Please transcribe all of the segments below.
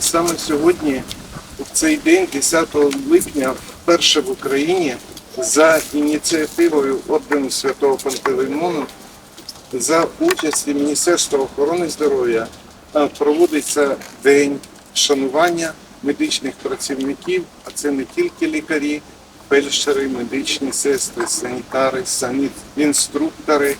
І саме сьогодні, в цей день, 10 липня, вперше в Україні за ініціативою Ордену Святого Пантелеймону за участі Міністерства охорони здоров'я е, проводиться день вшанування медичних працівників, а це не тільки лікарі, фельдшери, медичні сестри, санітари, санітінструктори,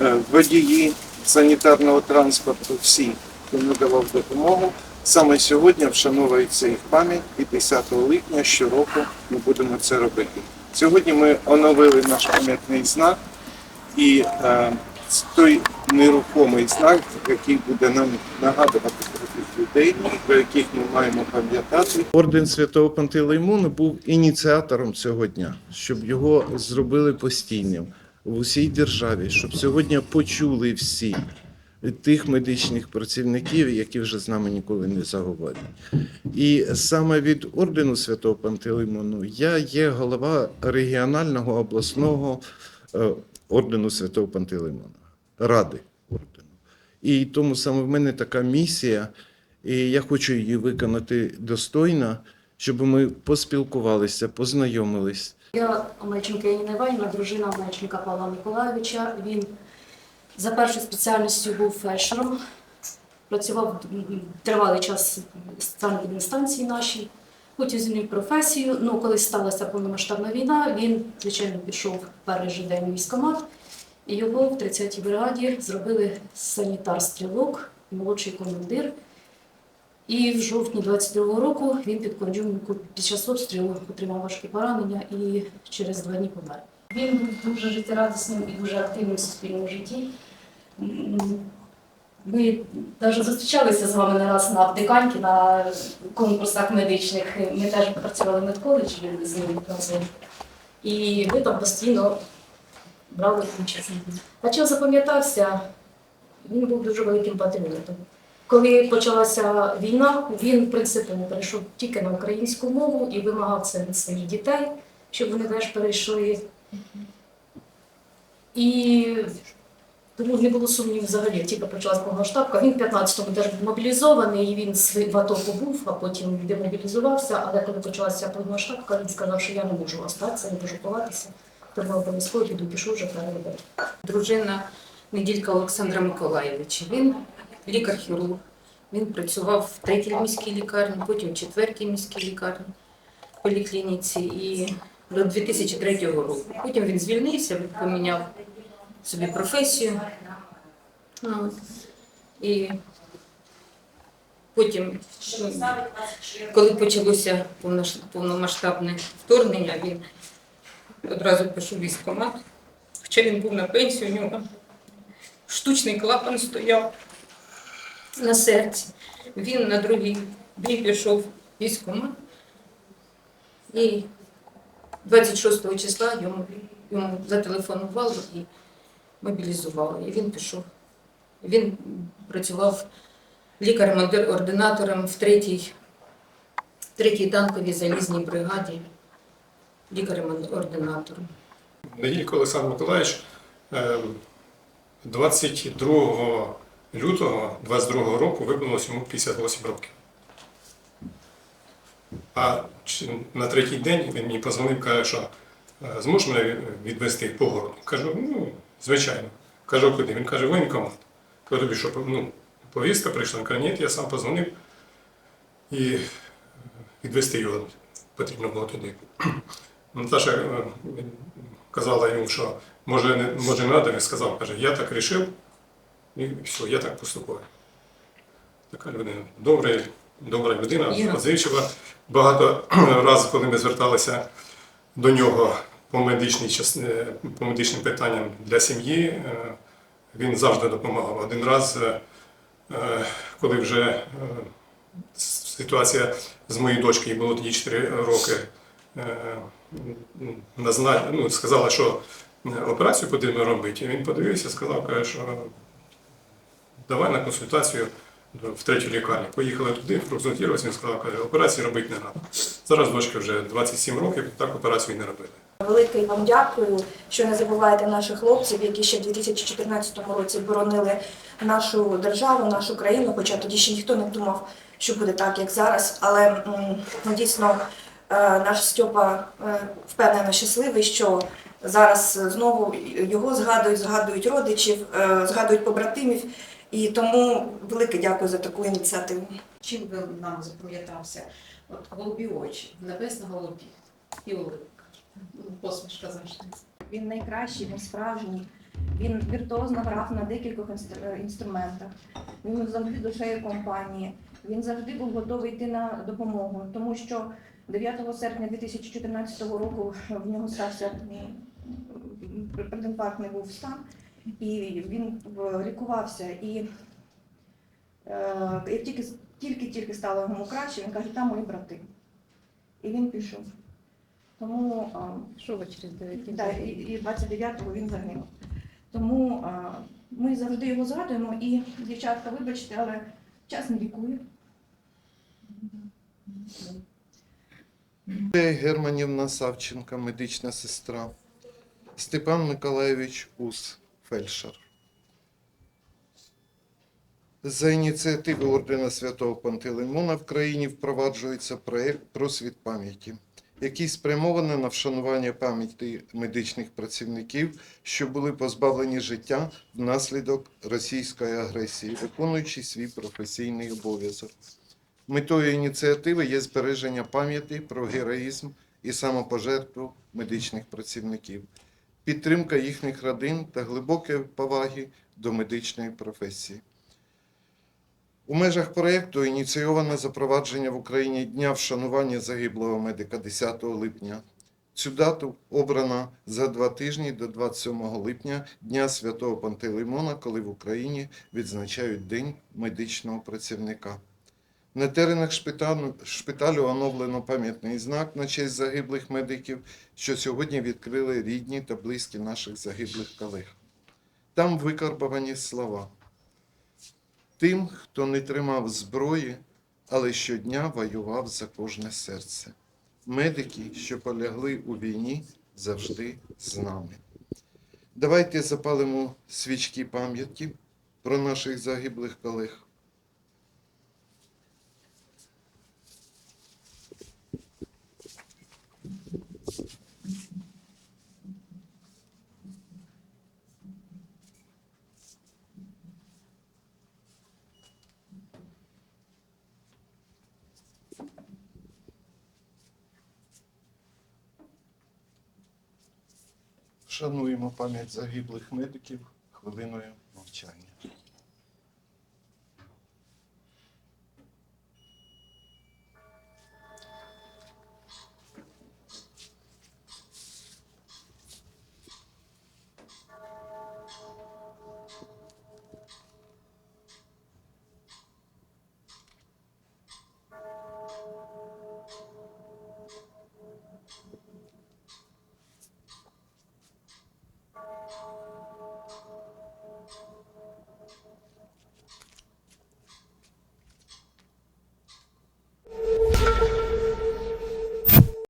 е, водії санітарного транспорту, всі, хто надавав допомогу. Саме сьогодні вшановується їх пам'ять і 10 липня щороку ми будемо це робити. Сьогодні ми оновили наш пам'ятний знак і е, той нерухомий знак, який буде нам нагадувати про тих людей, про яких ми маємо пам'ятати. Орден Святого Пантелеймону був ініціатором цього дня, щоб його зробили постійним в усій державі, щоб сьогодні почули всі тих медичних працівників, які вже з нами ніколи не заговорять. І саме від ордену Святого Пантелеймону я є голова регіонального обласного е, ордену Святого Пантелеймона, ради ордену. І тому саме в мене така місія, і я хочу її виконати достойно, щоб ми поспілкувалися, познайомились. Я Омельченко Яніна Іванівна, дружина Омельченка Павла Миколайовича. Він за першою спеціальністю був фельдшером, працював тривалий час в санітарній станції нашій. Потім змінив професію. Ну, коли сталася повномасштабна війна, він, звичайно, пішов перший же день в військкомат, і його в 30-й бригаді зробили санітар-стрілок, молодший командир. І в жовтні 22-го року він під Конджумівку під час обстрілу отримав важкі поранення і через два дні помер. Він був дуже життєрадісним і дуже активним в суспільному житті. Ми навіть зустрічалися з вами не раз на Аптеканті, на конкурсах медичних. Ми теж працювали в медколеджі він з ним разом. І ви там постійно брали участь. А чим запам'ятався, він був дуже великим патріотом. Коли почалася війна, він принципово перейшов тільки на українську мову і вимагав це від своїх дітей, щоб вони теж перейшли. І тому не було сумнівів взагалі, тільки почалась повноштабка. Він в 15-му теж був мобілізований, і він в АТО побув, а потім демобілізувався. Але коли почалася повноштабка, він сказав, що я не можу остатися, не можу ховатися. Тому обов'язково піду, пішов вже переробити. дружина Неділька Олександра Миколаєвича. Він лікар-хірург. Він працював в третій міській лікарні, потім в четвертій міській лікарні поліклініці і до 2003 року. Потім він звільнився, поміняв собі професію. Ну, І потім, коли почалося повномасштабне вторгнення, він одразу пішов військкомат. Хоча він був на пенсії, у нього штучний клапан стояв на серці. Він на другий день пішов військкомат. І 26 числа йому, йому зателефонували і мобілізували. І він пішов. Він працював лікарем-ординатором в третій, третій танковій залізній бригаді, лікарем-ординатором. Неділько Олександр Миколаївич е, 22 лютого 22 року виповнилось йому 58 років. А на третій день він мені позвонив, каже, що е, зможеш мене відвезти по городу? Кажу, ну, звичайно. Кажу, куди? Він каже, воєнкомат. Кажу, тобі що, ну, повістка прийшла? Він каже, ні, я сам позвонив і відвезти його потрібно було туди. Наташа е, казала йому, що може не може не треба, він сказав, каже, я так вирішив, і все, я так поступаю. Така людина. Добра, добра людина, Іра. Багато разів, коли ми зверталися до нього по, медичній, е, по медичним питанням для сім'ї, е, він завжди допомагав. Один раз, е, коли вже ситуація з моєю дочкою, було тоді 4 роки, ну, сказала, що операцію потрібно робити. Він подивився, сказав, що давай на консультацію в третю лікарню. Поїхали туди, проконсультувалися, він сказав, каже, операції робити не треба. Зараз дочка вже 27 років, так операцію не робили. Велике вам дякую, що не забуваєте наших хлопців, які ще в 2014 році боронили нашу державу, нашу країну, хоча тоді ще ніхто не думав, що буде так, як зараз. Але ну, дійсно е, наш Стьопа е, впевнено щасливий, що зараз знову його згадують, згадують родичів, е, згадують побратимів. І тому велике дякую за таку ініціативу. Чим ви нам запам'ятався? От голубі очі, небесно голубі і улыбка. Ну, Посмішка завжди. Він найкращий, він справжній. Він віртуозно грав на декількох е, інструментах. Він був завжди душею компанії. Він завжди був готовий йти на допомогу, тому що 9 серпня 2014 року в нього стався м, предінфарктний був стан, і він лікувався. І е, як тільки тільки-тільки стало йому краще, він каже, там мої брати. І він пішов. Тому Що ви через 9 Да, і, і 29-го він загинув. Тому а, ми завжди його згадуємо і, дівчатка, вибачте, але час не лікує. Германівна Савченка, медична сестра. Степан Миколаєвич Ус, фельдшер. За ініціативи Ордена Святого Пантелеймона в країні впроваджується проєкт Просвіт пам'яті, який спрямований на вшанування пам'яті медичних працівників, що були позбавлені життя внаслідок російської агресії, виконуючи свій професійний обов'язок. Метою ініціативи є збереження пам'яті про героїзм і самопожертву медичних працівників, підтримка їхніх родин та глибокої поваги до медичної професії. У межах проєкту ініційовано запровадження в Україні Дня вшанування загиблого медика 10 липня. Цю дату обрано за два тижні до 27 липня Дня Святого Пантелеймона, коли в Україні відзначають День медичного працівника. На теренах шпиталю, шпиталю оновлено пам'ятний знак на честь загиблих медиків, що сьогодні відкрили рідні та близькі наших загиблих колег. Там викарбовані слова. Тим, хто не тримав зброї, але щодня воював за кожне серце. Медики, що полягли у війні, завжди з нами. Давайте запалимо свічки пам'яті про наших загиблих колег. Шануємо пам'ять загиблих медиків хвилиною мовчання.